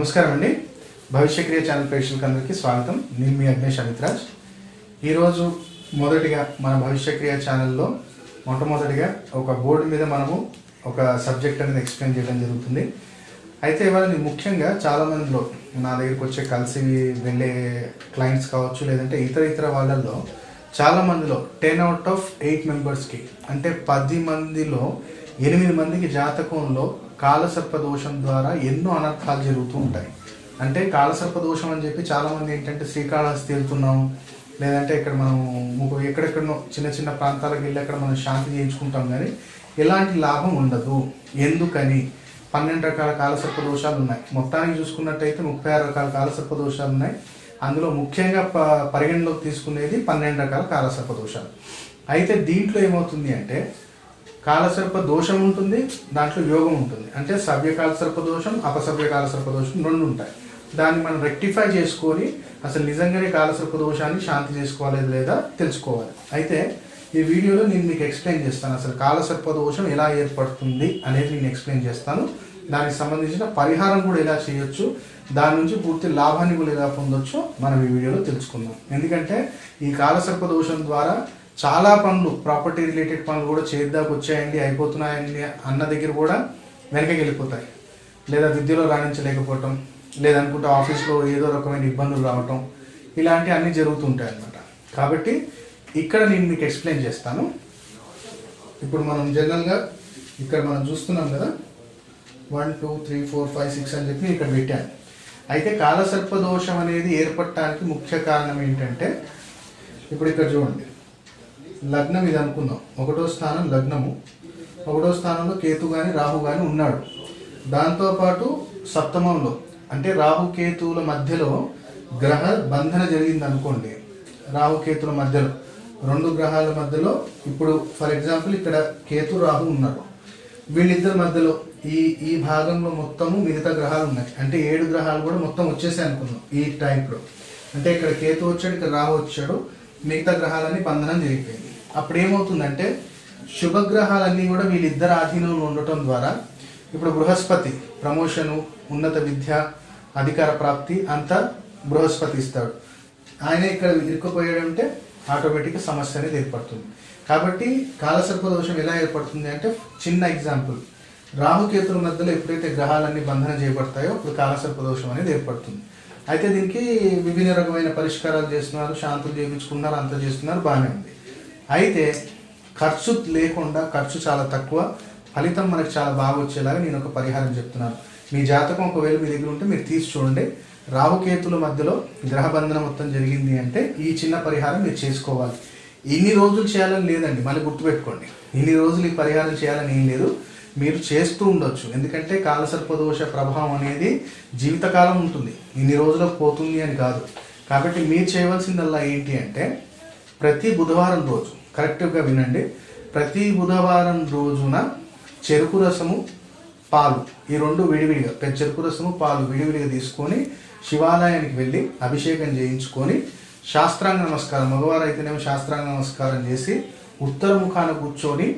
నమస్కారం అండి. భవిష్యక్రియ ఛానల్ ప్రేక్షకులకు అందరికీ స్వాగతం. నేను మీ అగ్నేష్ అమిత్రాజ్. ఈరోజు మొదటిగా మన భవిష్యక్రియ ఛానల్లో మొట్టమొదటిగా ఒక బోర్డు మీద మనము ఒక సబ్జెక్ట్ అనేది ఎక్స్ప్లెయిన్ చేయడం జరుగుతుంది. అయితే ఇవాళ ముఖ్యంగా చాలామందిలో నా దగ్గరికి వచ్చే కలిసి వెళ్ళే క్లయింట్స్ కావచ్చు లేదంటే ఇతర ఇతర వాళ్ళల్లో చాలామందిలో టెన్ అవుట్ ఆఫ్ ఎయిట్ మెంబర్స్కి అంటే పది మందిలో ఎనిమిది మందికి జాతకంలో కాలసర్ప దోషం ద్వారా ఎన్నో అనర్థాలు జరుగుతూ ఉంటాయి. అంటే కాలసర్ప దోషం అని చెప్పి చాలామంది ఏంటంటే శ్రీకాళహస్తి వెళ్తున్నాం లేదంటే ఇక్కడ మనం ఎక్కడెక్కడో ఎక్కడెక్కడనో చిన్న చిన్న ప్రాంతాలకు వెళ్ళి అక్కడ మనం శాంతి చేయించుకుంటాం కానీ ఎలాంటి లాభం ఉండదు. ఎందుకని? పన్నెండు రకాల కాలసర్ప దోషాలు ఉన్నాయి. మొత్తానికి చూసుకున్నట్టయితే ముప్పై ఆరు రకాల కాలసర్ప దోషాలు ఉన్నాయి. అందులో ముఖ్యంగా ప పరిగణలోకి తీసుకునేది పన్నెండు రకాల కాలసర్ప దోషాలు అయితే దీంట్లో ఏమవుతుంది అంటే కాలసర్ప దోషం ఉంటుంది దాంట్లో యోగం ఉంటుంది. అంటే సవ్య కాలసర్ప దోషం అపసవ్య కాలసర్ప దోషం రెండు ఉంటాయి. దాన్ని మనం రెక్టిఫై చేసుకొని అసలు నిజంగానే కాలసర్ప దోషాన్ని శాంతి చేసుకోవాలి లేదా తెలుసుకోవాలి. అయితే ఈ వీడియోలో నేను మీకు ఎక్స్ప్లెయిన్ చేస్తాను అసలు కాలసర్ప దోషం ఎలా ఏర్పడుతుంది అనేది నేను ఎక్స్ప్లెయిన్ చేస్తాను. దానికి సంబంధించిన పరిహారం కూడా ఎలా చేయొచ్చు దాని నుంచి పూర్తి లాభాన్ని కూడా ఎలా పొందొచ్చో మనం ఈ వీడియోలో తెలుసుకుందాం. ఎందుకంటే ఈ కాలసర్ప దోషం ద్వారా చాలా పనులు ప్రాపర్టీ రిలేటెడ్ పనులు కూడా చేద్దాకు వచ్చాయండి అయిపోతున్నాయండి అన్న దగ్గర కూడా వెనకకి వెళ్ళిపోతాయి. లేదా విద్యలో రాణించలేకపోవటం లేదనుకుంటే ఆఫీస్లో ఏదో రకమైన ఇబ్బందులు రావటం ఇలాంటివి అన్నీ జరుగుతుంటాయి అన్నమాట కాబట్టి ఇక్కడ నేను మీకు ఎక్స్ప్లెయిన్ చేస్తాను. ఇప్పుడు మనం జనరల్గా ఇక్కడ మనం చూస్తున్నాం కదా one two three four five six అని చెప్పి ఇక్కడ పెట్టాను. అయితే కాలసర్ప దోషం అనేది ఏర్పడటానికి ముఖ్య కారణం ఏంటంటే ఇప్పుడు ఇక్కడ చూడండి. లగ్నం ఇది అనుకుందాం. ఒకటో స్థానం లగ్నము. ఒకటో స్థానంలో కేతు కానీ రాహు కానీ ఉన్నాడు. దాంతోపాటు సప్తమంలో అంటే రాహు కేతువుల మధ్యలో గ్రహ బంధన జరిగింది అనుకోండి. రాహు కేతుల మధ్యలో. రెండు గ్రహాల మధ్యలో ఇప్పుడు ఫర్ ఎగ్జాంపుల్ ఇక్కడ కేతు రాహు ఉన్నారు. వీళ్ళిద్దరి మధ్యలో ఈ ఈ భాగంలో మొత్తము మిగతా గ్రహాలు ఉన్నాయి. అంటే ఏడు గ్రహాలు కూడా మొత్తం వచ్చేసాయి అనుకుందాం ఈ టైంలో. అంటే ఇక్కడ కేతు వచ్చాడు ఇక్కడ రాహు వచ్చాడు. మిగతా గ్రహాలన్నీ బంధనం జరిగిపోయింది. అప్పుడు ఏమవుతుందంటే శుభగ్రహాలన్నీ కూడా వీళ్ళిద్దరు ఆధీనంలో ఉండటం ద్వారా ఇప్పుడు బృహస్పతి ప్రమోషను ఉన్నత విద్య అధికార ప్రాప్తి అంతా బృహస్పతి ఇస్తాడు. ఆయన ఇక్కడ ఇరుక్కుపోయాడంటే ఆటోమేటిక్గా సమస్య అనేది ఏర్పడుతుంది. కాబట్టి కాలసర్ప దోషం ఎలా ఏర్పడుతుంది అంటే చిన్న ఎగ్జాంపుల్. రాహుకేతుల మధ్యలో ఎప్పుడైతే గ్రహాలన్నీ బంధన చేయబడతాయో అప్పుడు కాలసర్ప దోషం అనేది ఏర్పడుతుంది. అయితే దీనికి విభిన్న రకమైన పరిష్కారాలు చేస్తున్నారు శాంతులు చేయించుకున్నారు అంత చేస్తున్నారు బాగానే ఉంది. అయితే ఖర్చు లేకుండా ఖర్చు చాలా తక్కువ ఫలితం మనకు చాలా బాగా వచ్చేలాగా నేను ఒక పరిహారం చెప్తున్నాను. మీ జాతకం ఒకవేళ మీ దగ్గర ఉంటే మీరు తీసి చూడండి. రాహుకేతుల మధ్యలో గ్రహబంధన మొత్తం జరిగింది అంటే ఈ చిన్న పరిహారం మీరు చేసుకోవాలి. ఇన్ని రోజులు చేయాలని లేదండి మళ్ళీ గుర్తుపెట్టుకోండి. ఇన్ని రోజులు ఈ పరిహారం చేయాలని ఏం లేదు. మీరు చేస్తూ ఉండొచ్చు. ఎందుకంటే కాలసర్పదోష ప్రభావం అనేది జీవితకాలం ఉంటుంది. ఇన్ని రోజులకు పోతుంది అని కాదు. కాబట్టి మీరు చేయవలసిందల్లా ఏంటి అంటే ప్రతి బుధవారం రోజు కరెక్ట్గా వినండి. ప్రతి బుధవారం రోజున చెరుకు రసము పాలు ఈ రెండు విడివిడిగా పెద్ద చెరుకు రసము పాలు విడివిడిగా తీసుకొని శివాలయానికి వెళ్ళి అభిషేకం చేయించుకొని శాస్త్రాంగ నమస్కారం మగవారు అయితేనేమో శాస్త్రాంగ నమస్కారం చేసి ఉత్తర ముఖాన కూర్చొని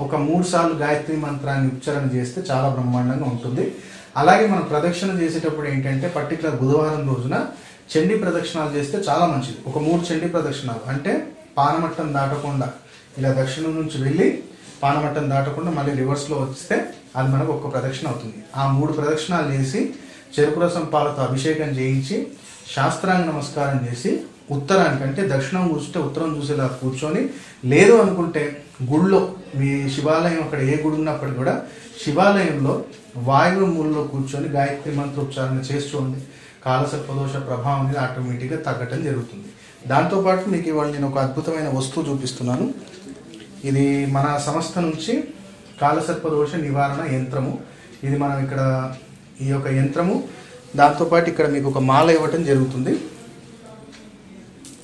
ఒక మూడు సార్లు గాయత్రి మంత్రాన్ని ఉచ్చారణ చేస్తే చాలా బ్రహ్మాండంగా ఉంటుంది. అలాగే మనం ప్రదక్షిణ చేసేటప్పుడు ఏంటంటే పర్టికులర్ బుధవారం రోజున చండీ ప్రదక్షిణాలు చేస్తే చాలా మంచిది. ఒక మూడు చండీ ప్రదక్షిణాలు. అంటే పానమట్టం దాటకుండా ఇలా దక్షిణం నుంచి వెళ్ళి పానమట్టం దాటకుండా మళ్ళీ రివర్స్లో వస్తే అది మనకు ఒక్క ప్రదక్షిణ అవుతుంది. ఆ మూడు ప్రదక్షిణాలు చేసి చెరుకు రసం పాలతో అభిషేకం చేయించి శాస్త్రాంగ నమస్కారం చేసి ఉత్తరానికి అంటే దక్షిణం కూర్చుంటే ఉత్తరం చూసేలా కూర్చొని లేదు అనుకుంటే గుళ్ళో మీ శివాలయం అక్కడ ఏ గుడి ఉన్నప్పటికీ కూడా శివాలయంలో వాయువు మూలలో కూర్చొని గాయత్రి మంత్రోచ్చారణ చేసి చూడండి. కాలసర్పదోష ప్రభావం అనేది ఆటోమేటిక్గా తగ్గటం జరుగుతుంది. దాంతోపాటు మీకు ఇవాళ నేను ఒక అద్భుతమైన వస్తువు చూపిస్తున్నాను. ఇది మన సంస్థ నుంచి కాలసర్పదోష నివారణ యంత్రము. ఇది మనం ఇక్కడ ఈ యొక్క యంత్రము. దాంతోపాటు ఇక్కడ మీకు ఒక మాల ఇవ్వటం జరుగుతుంది.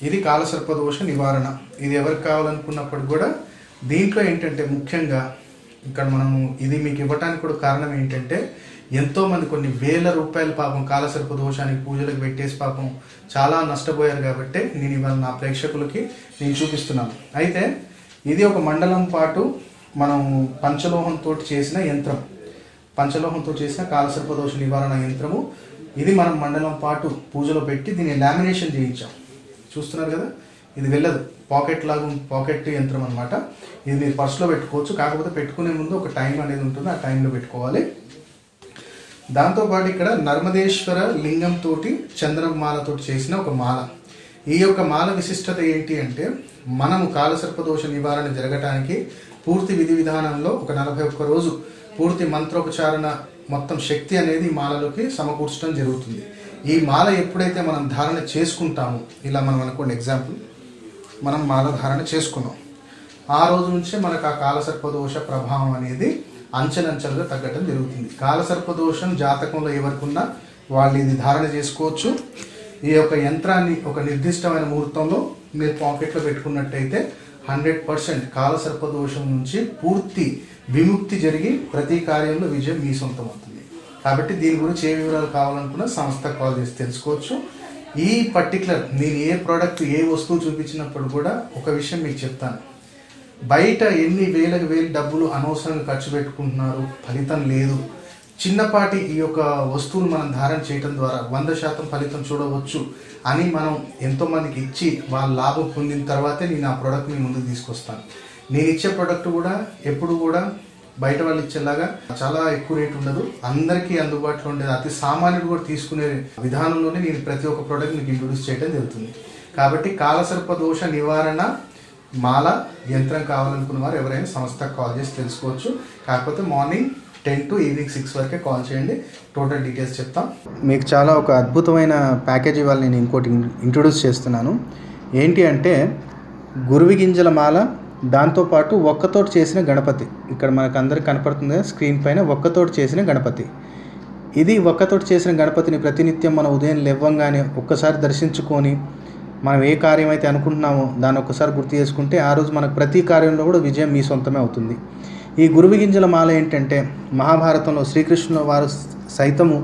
ఇది కాలసర్పదోష నివారణ. ఇది ఎవరికి కావాలనుకున్నప్పుడు కూడా దీంట్లో ఏంటంటే ముఖ్యంగా ఇక్కడ మనము ఇది మీకు ఇవ్వటానికి కూడా కారణం ఏంటంటే ఎంతో మంది కొన్ని వేల రూపాయల పాపం కాలసర్ప దోషానికి పూజలకు పెట్టేసి పాపం చాలా నష్టపోయారు కాబట్టి నేను ఇవాళ నా ప్రేక్షకులకి నేను చూపిస్తున్నాను. అయితే ఇది ఒక మండలం పాటు మనం పంచలోహంతో చేసిన యంత్రం. పంచలోహంతో చేసిన కాలసర్పదోష నివారణ యంత్రము. ఇది మనం మండలం పాటు పూజలో పెట్టి దీన్ని లామినేషన్ చేయించాం. చూస్తున్నారు కదా? ఇది వెళ్ళదు. పాకెట్ లాగా పాకెట్ యంత్రం అనమాట ఇది మీరు పర్సులో పెట్టుకోవచ్చు. కాకపోతే పెట్టుకునే ముందు ఒక టైం అనేది ఉంటుంది. ఆ టైంలో పెట్టుకోవాలి. దాంతోపాటు ఇక్కడ నర్మదేశ్వర లింగం తోటి చంద్రమాలతోటి చేసిన ఒక మాల. ఈ యొక్క మాల విశిష్టత ఏంటి అంటే మనము కాలసర్పదోష నివారణ జరగటానికి పూర్తి విధి విధానంలో ఒక నలభై ఒక్క రోజు పూర్తి మంత్రోపచారణ మొత్తం శక్తి అనేది మాలలోకి సమకూర్చడం జరుగుతుంది. ఈ మాల ఎప్పుడైతే మనం ధారణ చేసుకుంటామో ఇలా మనం అనుకోండి ఎగ్జాంపుల్ మనం మాల ధారణ చేసుకున్నాం. ఆ రోజు నుంచే మనకు ఆ కాలసర్పదోష ప్రభావం అనేది అంచెలంచెలుగా తగ్గటం జరుగుతుంది. కాలసర్పదోషం జాతకంలో ఎవరికున్నా వాళ్ళు ఇది ధారణ చేసుకోవచ్చు. ఈ యొక్క యంత్రాన్ని ఒక నిర్దిష్టమైన ముహూర్తంలో మీరు పాకెట్లో పెట్టుకున్నట్టయితే హండ్రెడ్ పర్సెంట్ కాలసర్పదోషం నుంచి పూర్తి విముక్తి జరిగి ప్రతి కార్యంలో విజయం మీ సొంతం అవుతుంది. కాబట్టి దీని గురించి ఏ వివరాలు కావాలనుకున్నా సంస్థ కాల్ చేసి తెలుసుకోవచ్చు. ఈ పర్టికులర్ నేను ఏ ప్రోడక్ట్ ఏ వస్తువు చూపించినప్పుడు కూడా ఒక విషయం మీకు చెప్తాను. బయట ఎన్ని వేలకు వేలు డబ్బులు అనవసరంగా ఖర్చు పెట్టుకుంటున్నారు? ఫలితం లేదు. చిన్నపాటి ఈ యొక్క వస్తువులు మనం ధారణ చేయడం ద్వారా వంద శాతం ఫలితం చూడవచ్చు అని మనం ఎంతోమందికి ఇచ్చి వాళ్ళ లాభం పొందిన తర్వాతే నేను ఆ ప్రోడక్ట్ ముందుకు తీసుకొస్తాను. నేను ఇచ్చే ప్రోడక్ట్ కూడా ఎప్పుడు కూడా బయట వాళ్ళు ఇచ్చేలాగా చాలా ఎక్కువ రేట్ ఉండదు. అందరికీ అందుబాటులో ఉండేది అతి సామాన్యుడు కూడా తీసుకునే విధానంలోనే నేను ప్రతి ఒక్క ప్రోడక్ట్ మీకు ఇంట్రొడ్యూస్ చేయడం జరుగుతుంది. కాబట్టి కాలసర్ప దోష నివారణ మాల యంత్రం కావాలనుకున్న వారు ఎవరైనా సంస్థకు కాల్ చేసి తెలుసుకోవచ్చు. కాకపోతే morning ten to evening six వరకే కాల్ చేయండి. టోటల్ డీటెయిల్స్ చెప్తాం. మీకు చాలా ఒక అద్భుతమైన ప్యాకేజ్ ఇవాళ నేను ఇంకోటి ఇంట్రొడ్యూస్ చేస్తున్నాను. ఏంటి అంటే గురువి గింజల మాల దాంతోపాటు ఒక్కతోటి చేసిన గణపతి. ఇక్కడ మనకు అందరికి కనపడుతుంది స్క్రీన్ పైన ఒక్కతోటి చేసిన గణపతి. ఇది ఒక్కతోటి చేసిన గణపతిని ప్రతినిత్యం మనం ఉదయం లేవ్వంగానే ఒక్కసారి దర్శించుకొని మనం ఏ కార్యం అయితే అనుకుంటున్నామో దాన్ని ఒక్కసారి గుర్తు చేసుకుంటే ఆ రోజు మనకు ప్రతి కార్యంలో కూడా విజయం మీ సొంతమే అవుతుంది. ఈ గురువి గింజల మాల ఏంటంటే మహాభారతంలో శ్రీకృష్ణుల వారు సైతము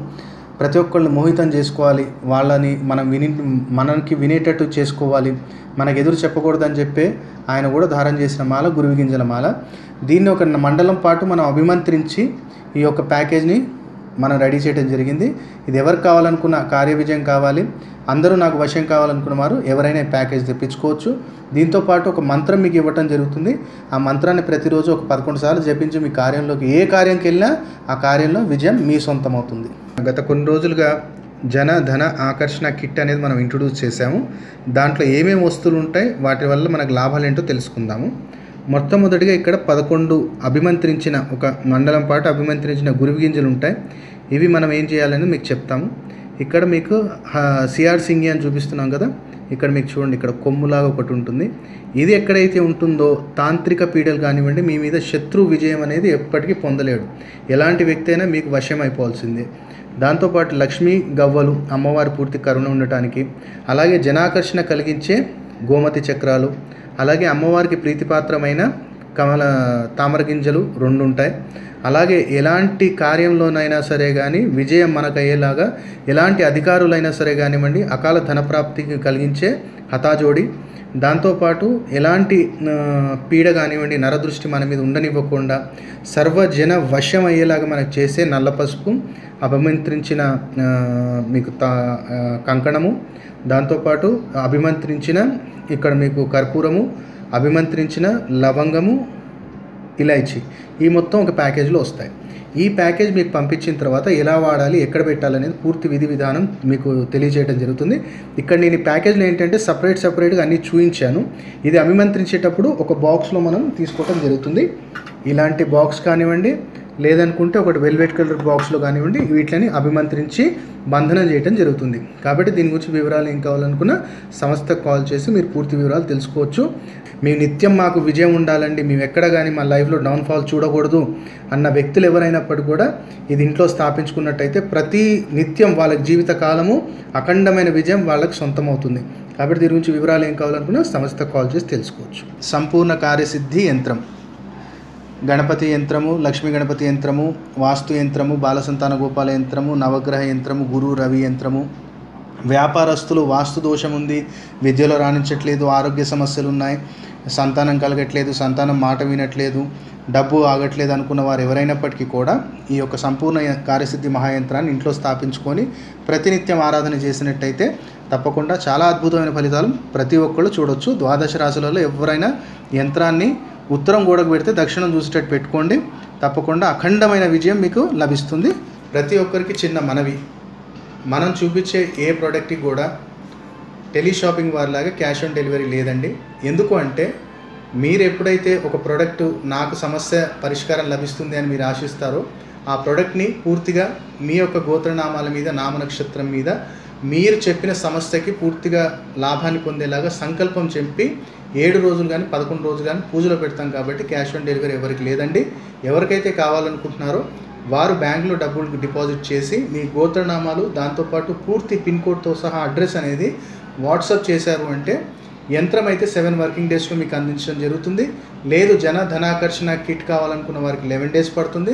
ప్రతి ఒక్కళ్ళు మోహితం చేసుకోవాలి. వాళ్ళని మనం విని మనకి వినేటట్టు చేసుకోవాలి. మనకు ఎదురు చెప్పకూడదని చెప్పే ఆయన కూడా ధారణ చేసిన మాల గురువి గింజల మాల. దీన్ని ఒక మండలం పాటు మనం అభిమంత్రించి ఈ యొక్క ప్యాకేజ్ని మనం రెడీ చేయడం జరిగింది. ఇది ఎవరికి కావాలనుకున్న కార్య విజయం కావాలి. అందరూ నాకు వశం కావాలనుకున్న వారు ఎవరైనా ప్యాకేజ్ తెప్పించుకోవచ్చు. దీంతో పాటు ఒక మంత్రం మీకు ఇవ్వటం జరుగుతుంది. ఆ మంత్రాన్ని ప్రతిరోజు ఒక పదకొండు సార్లు జపించి మీ కార్యంలోకి ఏ కార్యంకి వెళ్ళినా ఆ కార్యంలో విజయం మీ సొంతం అవుతుంది గత కొన్ని రోజులుగా జన ధన ఆకర్షణ కిట్ అనేది మనం ఇంట్రొడ్యూస్ చేశాము. దాంట్లో ఏమేమి వస్తువులు ఉంటాయి? వాటి వల్ల మనకు లాభాలు ఏంటో తెలుసుకుందాము. మొట్టమొదటిగా ఇక్కడ పదకొండు అభిమంత్రించిన ఒక మండలం పాటు అభిమంత్రించిన గురువి గింజలు ఉంటాయి. ఇవి మనం ఏం చేయాలని మీకు చెప్తాము. ఇక్కడ మీకు సిఆర్ సింగి అని చూపిస్తున్నాం కదా. ఇక్కడ మీకు చూడండి ఇక్కడ కొమ్ములాగా ఒకటి ఉంటుంది. ఇది ఎక్కడైతే ఉంటుందో తాంత్రిక పీడలు కానివ్వండి మీ మీద శత్రు విజయం అనేది ఎప్పటికీ పొందలేడు. ఎలాంటి వ్యక్తి అయినా మీకు వశం అయిపోవాల్సిందే. దాంతోపాటు లక్ష్మీ గవ్వలు అమ్మవారి పూర్తి కరుణ ఉండటానికి అలాగే జనాకర్షణ కలిగించే గోమతి చక్రాలు అలాగే అమ్మవారికి ప్రీతిపాత్రమైన కమల తామర గింజలు రెండు ఉంటాయి. అలాగే ఎలాంటి కార్యంలోనైనా సరే కానీ విజయం మనకు అయ్యేలాగా ఎలాంటి అధికారులైనా సరే కానివ్వండి అకాల ధనప్రాప్తికి కలిగించే హతాజోడి. దాంతోపాటు ఎలాంటి పీడ కానివ్వండి నరదృష్టి మన మీద ఉండనివ్వకుండా సర్వజన వశం అయ్యేలాగా మనకు చేసే నల్ల పసుపు అభిమంత్రించిన మీకు తా కంకణము దాంతోపాటు అభిమంత్రించిన ఇక్కడ మీకు కర్పూరము అభిమంత్రించిన లవంగము ఇలాచి ఈ మొత్తం ఒక ప్యాకేజ్లో వస్తాయి. ఈ ప్యాకేజ్ మీకు పంపించిన తర్వాత ఎలా వాడాలి ఎక్కడ పెట్టాలనేది పూర్తి విధి విధానం మీకు తెలియజేయడం జరుగుతుంది. ఇక్కడ నేను ఈ ప్యాకేజ్లో ఏంటంటే సపరేట్ సపరేట్గా అన్నీ చూపించాను ఇది అభిమంత్రించేటప్పుడు ఒక బాక్స్లో మనం తీసుకోవడం జరుగుతుంది. ఇలాంటి బాక్స్ కానివ్వండి లేదనుకుంటే ఒకటి వెల్వెట్ కలర్ బాక్స్లో కానివ్వండి వీటిని అభిమంత్రించి బంధనం చేయడం జరుగుతుంది. కాబట్టి దీని గురించి వివరాలు ఏం కావాలనుకున్నా సంస్థకు కాల్ చేసి మీరు పూర్తి వివరాలు తెలుసుకోవచ్చు. మేము నిత్యం మాకు విజయం ఉండాలండి. మేము ఎక్కడ కానీ మా లైఫ్లో డౌన్ఫాల్ చూడకూడదు అన్న వ్యక్తులు ఎవరైనప్పటికీ కూడా ఇది ఇంట్లో స్థాపించుకున్నట్టయితే ప్రతి నిత్యం వాళ్ళ జీవిత కాలము అఖండమైన విజయం వాళ్ళకి సొంతం అవుతుంది కాబట్టి దీని గురించి వివరాలు ఏం కావాలనుకున్నా సంస్థకు కాల్ చేసి తెలుసుకోవచ్చు. సంపూర్ణ కార్యసిద్ధి యంత్రం. గణపతి యంత్రము లక్ష్మీ గణపతి యంత్రము వాస్తు యంత్రము బాలసంతాన గోపాల యంత్రము నవగ్రహ యంత్రము గురు రవి యంత్రము. వ్యాపారస్తులు వాస్తు దోషం ఉంది విద్యలో రాణించట్లేదు ఆరోగ్య సమస్యలు ఉన్నాయి సంతానం కలగట్లేదు సంతానం మాట వినట్లేదు డబ్బు ఆగట్లేదు అనుకున్న వారు ఎవరైనప్పటికీ కూడా ఈ యొక్క సంపూర్ణ కార్యసిద్ధి మహాయంత్రాన్ని ఇంట్లో స్థాపించుకొని ప్రతినిత్యం ఆరాధన చేసినట్టయితే తప్పకుండా చాలా అద్భుతమైన ఫలితాలు ప్రతి ఒక్కళ్ళు చూడొచ్చు. ద్వాదశ రాశులలో ఎవరైనా యంత్రాన్ని ఉత్తరం గోడకు పెడితే దక్షిణం చూసేటట్టు పెట్టుకోండి. తప్పకుండా అఖండమైన విజయం మీకు లభిస్తుంది. ప్రతి ఒక్కరికి చిన్న మనవి. మనం చూపించే ఏ ప్రోడక్ట్కి కూడా టెలిషాపింగ్ వారిలాగా క్యాష్ ఆన్ డెలివరీ లేదండి. ఎందుకు అంటే మీరు ఎప్పుడైతే ఒక ప్రోడక్ట్ నాకు సమస్య పరిష్కారం లభిస్తుంది అని మీరు ఆశిస్తారో ఆ ప్రోడక్ట్ని పూర్తిగా మీ యొక్క గోత్రనామాల మీద నామ నక్షత్రం మీద మీరు చెప్పిన సమస్యకి పూర్తిగా లాభాన్ని పొందేలాగా సంకల్పం చెప్పి ఏడు రోజులు కానీ పదకొండు రోజులు కానీ పూజలో పెడతాం కాబట్టి క్యాష్ ఆన్ డెలివరీ ఎవరికి లేదండి. ఎవరికైతే కావాలనుకుంటున్నారో వారు బ్యాంకులో డబ్బులు డిపాజిట్ చేసి మీ గోత్రనామాలు దాంతోపాటు పూర్తి పిన్ కోడ్తో సహా అడ్రస్ అనేది వాట్సాప్ చేశారు అంటే యంత్రం అయితే సెవెన్ వర్కింగ్ డేస్లో మీకు అందించడం జరుగుతుంది. లేదు జన ధనాకర్షణ కిట్ కావాలనుకున్న వారికి లెవెన్ డేస్ పడుతుంది.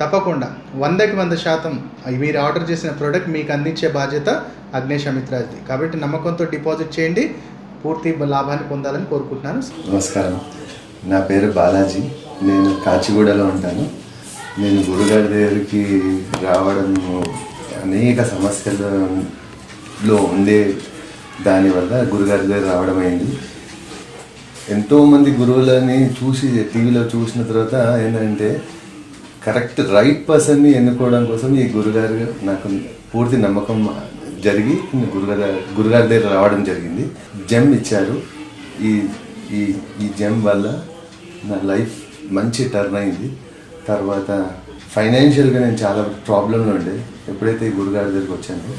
తప్పకుండా. వందకి వంద శాతం మీరు ఆర్డర్ చేసిన ప్రోడక్ట్ మీకు అందించే బాధ్యత అగ్నేష్ కాబట్టి నమ్మకంతో డిపాజిట్ చేయండి. పూర్తి లాభాన్ని పొందాలని కోరుకుంటున్నాను. నమస్కారం. నా పేరు బాలాజీ. నేను కాచిగూడలో ఉంటాను. నేను గురుగారి దగ్గరికి రావడం అనేక సమస్యలలో ఉండే దానివల్ల గురుగారి దగ్గర రావడం అయింది. ఎంతోమంది గురువులని చూసి టీవీలో చూసిన తర్వాత ఏంటంటే కరెక్ట్ రైట్ పర్సన్ని ఎన్నుకోవడం కోసం ఈ గురుగారు నాకు పూర్తి నమ్మకం జరిగి గురుగారు గురుగారి దగ్గర రావడం జరిగింది. జెమ్ ఇచ్చారు. ఈ ఈ ఈ జెమ్ వల్ల నా లైఫ్ మంచి టర్న్ అయింది. తర్వాత ఫైనాన్షియల్గా నేను చాలా ప్రాబ్లంలో ఉండే. ఎప్పుడైతే ఈ గురుగారి దగ్గరికి వచ్చానో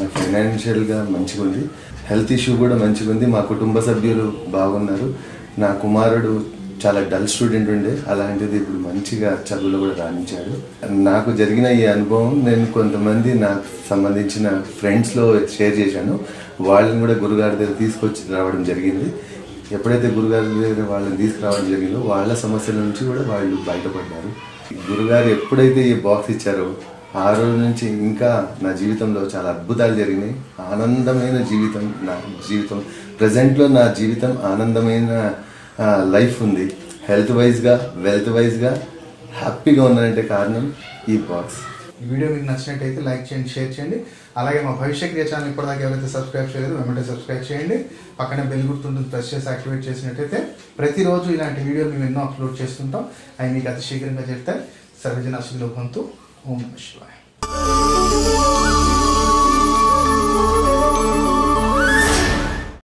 నాకు ఫైనాన్షియల్గా మంచిగా ఉంది. హెల్త్ ఇష్యూ కూడా మంచిగా ఉంది. మా కుటుంబ సభ్యులు బాగున్నారు. నా కుమారుడు చాలా డల్ స్టూడెంట్ ఉండే. అలాంటిది ఇప్పుడు మంచిగా చదువులో కూడా రాణించాడు. నాకు జరిగిన ఈ అనుభవం నేను కొంతమంది నాకు సంబంధించిన ఫ్రెండ్స్లో షేర్ చేశాను. వాళ్ళని కూడా గురుగారి దగ్గర తీసుకొచ్చి రావడం జరిగింది. ఎప్పుడైతే గురుగారి దగ్గర వాళ్ళని తీసుకురావడం జరిగిందో వాళ్ళ సమస్యల నుంచి కూడా వాళ్ళు బయటపడ్డారు. గురుగారు ఎప్పుడైతే ఈ బాక్స్ ఇచ్చారో ఆ రోజు నుంచి ఇంకా నా జీవితంలో చాలా అద్భుతాలు జరిగినాయి. ఆనందమైన జీవితం నా జీవితం. ప్రజెంట్లో నా జీవితం ఆనందమైన లైఫ్ ఉంది. హెల్త్ వైజ్గా వెల్త్ వైజ్గా హ్యాపీగా ఉన్నానంటే కారణం ఈ బాక్స్ ఈ వీడియో మీకు నచ్చినట్టయితే లైక్ చేయండి షేర్ చేయండి. అలాగే మా భవిష్య క్రియ ఛానల్ ఇప్పటిదాకా ఎవరైతే సబ్స్క్రైబ్ చేయలేదు వెంటనే సబ్స్క్రైబ్ చేయండి. పక్కనే బెల్ గుర్తుంటుంది ప్రెస్ చేసి యాక్టివేట్ చేసినట్టయితే ప్రతిరోజు ఇలాంటి వీడియోలు మేము ఎన్నో అప్లోడ్ చేస్తుంటాం. అవి మీకు అతి శీఘ్రంగా చెప్తే సర్వజన సుఖలో ఓం నమ శివాయ.